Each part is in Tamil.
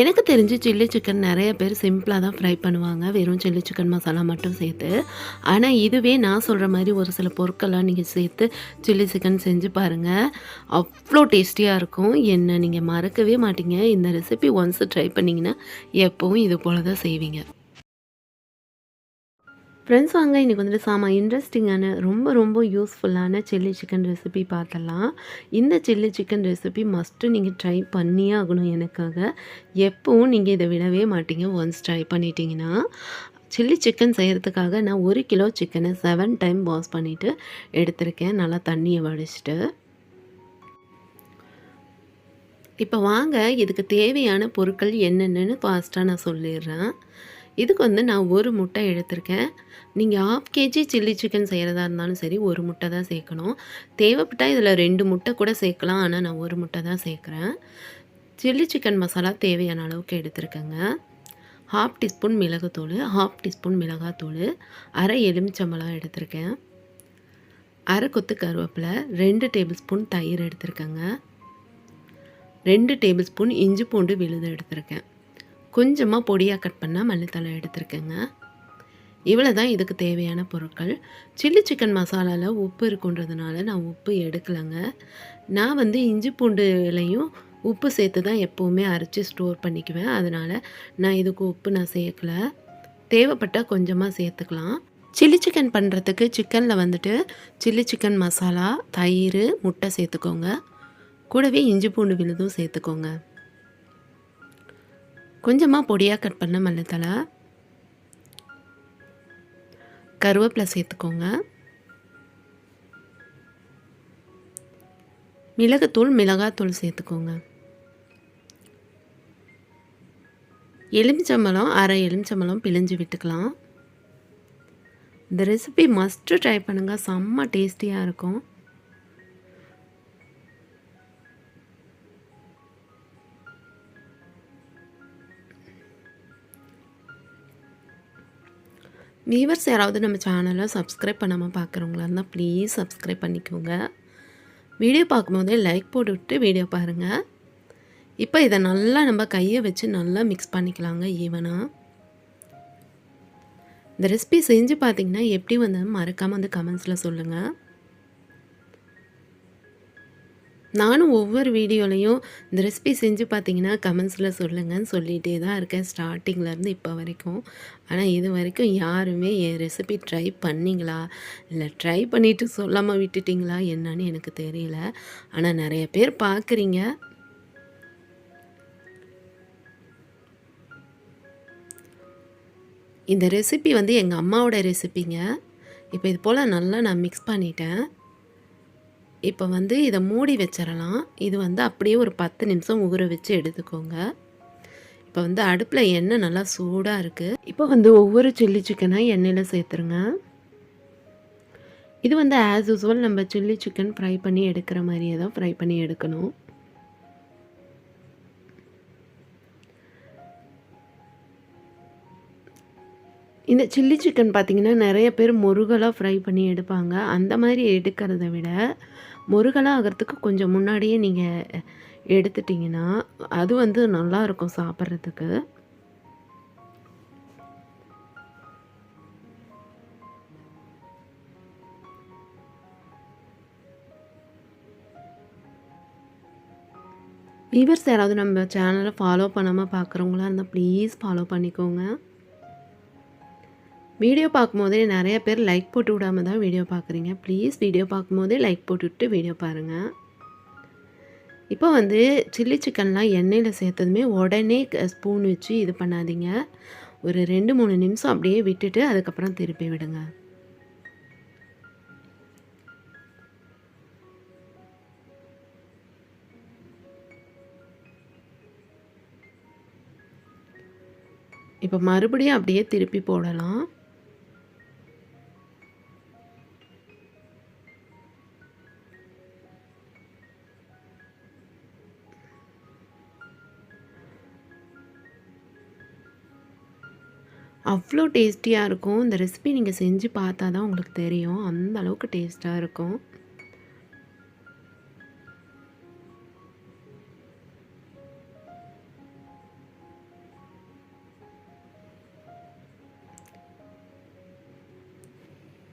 எனக்கு தெரிஞ்சு சில்லி சிக்கன் நிறைய பேர் சிம்பிளாக தான் ஃப்ரை பண்ணுவாங்க. வெறும் சில்லி சிக்கன் மசாலா மட்டும் சேர்த்து. ஆனால் இதுவே நான் சொல்கிற மாதிரி ஒரு சில பொருட்கள்லாம் நீங்கள் சேர்த்து சில்லி சிக்கன் செஞ்சு பாருங்கள் அவ்வளோ டேஸ்டியாக இருக்கும். என்ன நீங்கள் மறக்கவே மாட்டீங்க. இந்த ரெசிபி ஒன்ஸ் ட்ரை பண்ணிங்கன்னா எப்போவும் இது போல தான் செய்வீங்க. ஃப்ரெண்ட்ஸ் வாங்க இன்றைக்கி வந்துட்டு சாமா இன்ட்ரெஸ்டிங்கான ரொம்ப ரொம்ப யூஸ்ஃபுல்லான சில்லி சிக்கன் ரெசிபி பார்த்தலாம் இந்த சில்லி சிக்கன் ரெசிபி மஸ்ட்டு நீங்கள் ட்ரை பண்ணியே ஆகணும் எனக்காக. எப்பவும் நீங்கள் இதை விடவே மாட்டீங்க. ஒன்ஸ் ட்ரை பண்ணிட்டீங்கன்னா சில்லி சிக்கன் செய்கிறதுக்காக நான் ஒரு கிலோ சிக்கனை செவன் டைம் வாஷ் பண்ணிவிட்டு எடுத்திருக்கேன். நல்லா தண்ணியை வடிச்சிட்டு. இப்போ வாங்க இதுக்கு தேவையான பொருட்கள் என்னென்னு ஃபாஸ்ட்டாக நான் சொல்லிடுறேன். இதுக்கு வந்து நான் ஒரு முட்டை எடுத்திருக்கேன். நீங்கள் ஆஃப் கேஜி சில்லி சிக்கன் செய்கிறதா இருந்தாலும் சரி ஒரு முட்டை தான் சேர்க்கணும். தேவைப்பட்டால் இதில் ரெண்டு முட்டை கூட சேர்க்கலாம். ஆனால் நான் ஒரு முட்டை தான் சேர்க்குறேன். சில்லி சிக்கன் மசாலா தேவையான அளவுக்கு எடுத்துருக்கேங்க. ஹாஃப் டீஸ்பூன் மிளகுத்தூள் ஹாஃப் டீஸ்பூன் மிளகாத்தூள் அரை எலுமிச்சம்பழம் எடுத்திருக்கேன். அரை கொத்து கருவேப்பிலை ரெண்டு டேபிள் ஸ்பூன் தயிர் எடுத்திருக்கேங்க. ரெண்டு டேபிள் ஸ்பூன் இஞ்சி பூண்டு விழுது எடுத்திருக்கேன். கொஞ்சமாக பொடியாக கட் பண்ணால் மல்லித்தலை எடுத்துருக்கேங்க. இவ்வளோ தான் இதுக்கு தேவையான பொருட்கள். சில்லி சிக்கன் மசாலாவில் உப்பு இருக்குன்றதுனால நான் உப்பு எடுக்கலைங்க. நான் வந்து இஞ்சி பூண்டுலையும் உப்பு சேர்த்து தான் எப்போவுமே அரைச்சி ஸ்டோர் பண்ணிக்குவேன். அதனால் நான் இதுக்கு உப்பு நான் சேர்க்கலை. தேவைப்பட்டால் கொஞ்சமாக சேர்த்துக்கலாம். சில்லி சிக்கன் பண்ணுறதுக்கு சிக்கனில் வந்துட்டு சில்லி சிக்கன் மசாலா தயிர் முட்டை சேர்த்துக்கோங்க. கூடவே இஞ்சி பூண்டு விழுதும் சேர்த்துக்கோங்க. கொஞ்சமாக பொடியாக கட் பண்ண மல்லித்தலை கருவேப்பிலை சேர்த்துக்கோங்க. மிளகுத்தூள் மிளகாத்தூள் சேர்த்துக்கோங்க. எலுமிச்சம்பழம் அரை எலுமிச்சம்பழம் பிழிஞ்சு விட்டுக்கலாம். இந்த ரெசிபி மஸ்ட்டு ட்ரை பண்ணுங்கள் செம்ம டேஸ்டியாக இருக்கும். வியூவர்ஸ் யாராவது நம்ம சேனலை சப்ஸ்கிரைப் பண்ணாமல் பார்க்குறவங்களா இருந்தால் ப்ளீஸ் சப்ஸ்கிரைப் பண்ணிக்கோங்க. வீடியோ பார்க்கும்போதே லைக் போட்டுவிட்டு வீடியோ பாருங்கள் இப்போ இதை நல்லா நம்ம கையை வச்சு நல்லா மிக்ஸ் பண்ணிக்கலாங்க ஈவனாக இந்த ரெசிபி செஞ்சு பார்த்தீங்கன்னா எப்படி வந்து மறக்காமல் வந்து கமெண்ட்ஸில் சொல்லுங்கள் நானும் ஒவ்வொரு வீடியோலையும் இந்த ரெசிபி செஞ்சு பார்த்தீங்கன்னா கமெண்ட்ஸில் சொல்லுங்கன்னு சொல்லிகிட்டே தான் இருக்கேன் ஸ்டார்டிங்லேருந்து இப்போ வரைக்கும். ஆனால் இது வரைக்கும் யாருமே என் ரெசிபி ட்ரை பண்ணிங்களா? இல்லை ட்ரை பண்ணிவிட்டு சொல்லாமல் விட்டுட்டிங்களா? என்னன்னு எனக்கு தெரியல. ஆனால் நிறைய பேர் பார்க்குறீங்க. இந்த ரெசிபி வந்து எங்கள் அம்மாவோட ரெசிபிங்க. இப்போ இது போல் நல்லா நான் மிக்ஸ் பண்ணிட்டேன். இப்போ வந்து இதை மூடி வச்சிடலாம். இது வந்து அப்படியே ஒரு பத்து நிமிஷம் ஊற வச்சு எடுத்துக்கோங்க. இப்போ வந்து அடுப்பில் எண்ணெய் நல்லா சூடாக இருக்குது இப்போ வந்து ஒவ்வொரு சில்லி சிக்கனாக எண்ணெயில் சேர்த்துருங்க. இது வந்து ஆஸ் யூஸ்வல் நம்ம சில்லி சிக்கன் ஃப்ரை பண்ணி எடுக்கிற மாதிரியே தான் ஃப்ரை பண்ணி எடுக்கணும். இந்த சில்லி சிக்கன் பார்த்திங்கன்னா நிறைய பேர் முருகலாக ஃப்ரை பண்ணி எடுப்பாங்க. அந்த மாதிரி எடுக்கிறத விட முருகலாக ஆகிறதுக்கு கொஞ்சம் முன்னாடியே நீங்கள் எடுத்துட்டிங்கன்னா அது வந்து நல்லாயிருக்கும் சாப்பிட்றதுக்கு. வீவர்ஸ் யாராவது நம்ம சேனலை ஃபாலோ பண்ணாமல் பார்க்குறவங்களா இருந்தால் ப்ளீஸ் ஃபாலோ பண்ணிக்கோங்க. வீடியோ பார்க்கும்போதே நிறைய பேர் லைக் போட்டு விடாமல் தான் வீடியோ பார்க்குறீங்க. ப்ளீஸ் வீடியோ பார்க்கும்போதே லைக் போட்டுவிட்டு வீடியோ பாருங்கள் இப்போ வந்து சில்லி சிக்கன்லாம் எண்ணெயில் சேர்த்ததுமே உடனே ஸ்பூன் வச்சு இது பண்ணாதீங்க. ஒரு ரெண்டு மூணு நிமிஷம் அப்படியே விட்டுட்டு அதுக்கப்புறம் திருப்பி விடுங்க. இப்போ மறுபடியும் அப்படியே திருப்பி போடலாம். அவ்வளோ டேஸ்டியாக இருக்கும். இந்த ரெசிபி நீங்கள் செஞ்சு பார்த்தா தான் உங்களுக்கு தெரியும். அந்த அளவுக்கு டேஸ்ட்டாக இருக்கும்.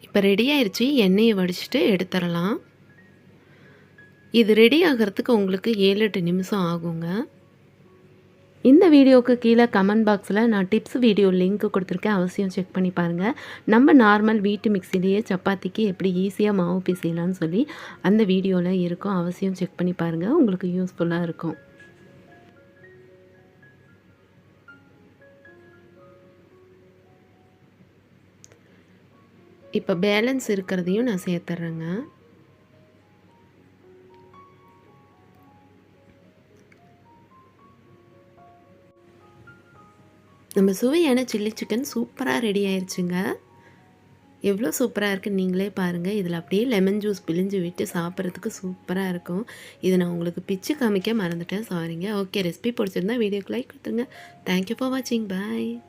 இப்போ ரெடி ஆயிடுச்சு எண்ணெயை வடிச்சுட்டு எடுத்துடலாம். இது ரெடி ஆகிறதுக்கு உங்களுக்கு ஏழு எட்டு நிமிஷம் ஆகுங்க. இந்த வீடியோவுக்கு கீழே கமெண்ட் பாக்ஸில் நான் டிப்ஸ் வீடியோ லிங்க் கொடுத்துருக்கேன். அவசியம் செக் பண்ணி பாருங்கள் நம்ம நார்மல் வீட்டு மிக்சிலேயே சப்பாத்திக்கு எப்படி ஈஸியாக மாவு பிசையலாம்னு சொல்லி அந்த வீடியோவில் இருக்கும். அவசியம் செக் பண்ணி பாருங்கள் உங்களுக்கு யூஸ்ஃபுல்லாக இருக்கும். இப்போ பேலன்ஸ் இருக்கிறதையும் நான் சேர்த்துட்றேங்க நம்ம சுவையான சில்லி சிக்கன் சூப்பராக ரெடி ஆயிடுச்சுங்க எவ்வளோ சூப்பராக இருக்குன்னு நீங்களே பாருங்கள் இதில் அப்படியே லெமன் ஜூஸ் பிழிஞ்சு விட்டு சாப்பிட்றதுக்கு சூப்பராக இருக்கும். இதை நான் உங்களுக்கு பிச்சு காமிக்க மறந்துட்டேன். சாரிங்க ஓகே ரெசிபி பிடிச்சிருந்தா வீடியோக்கு லைக் கொடுத்துருங்க. தேங்க்யூ ஃபார் வாட்சிங் பாய்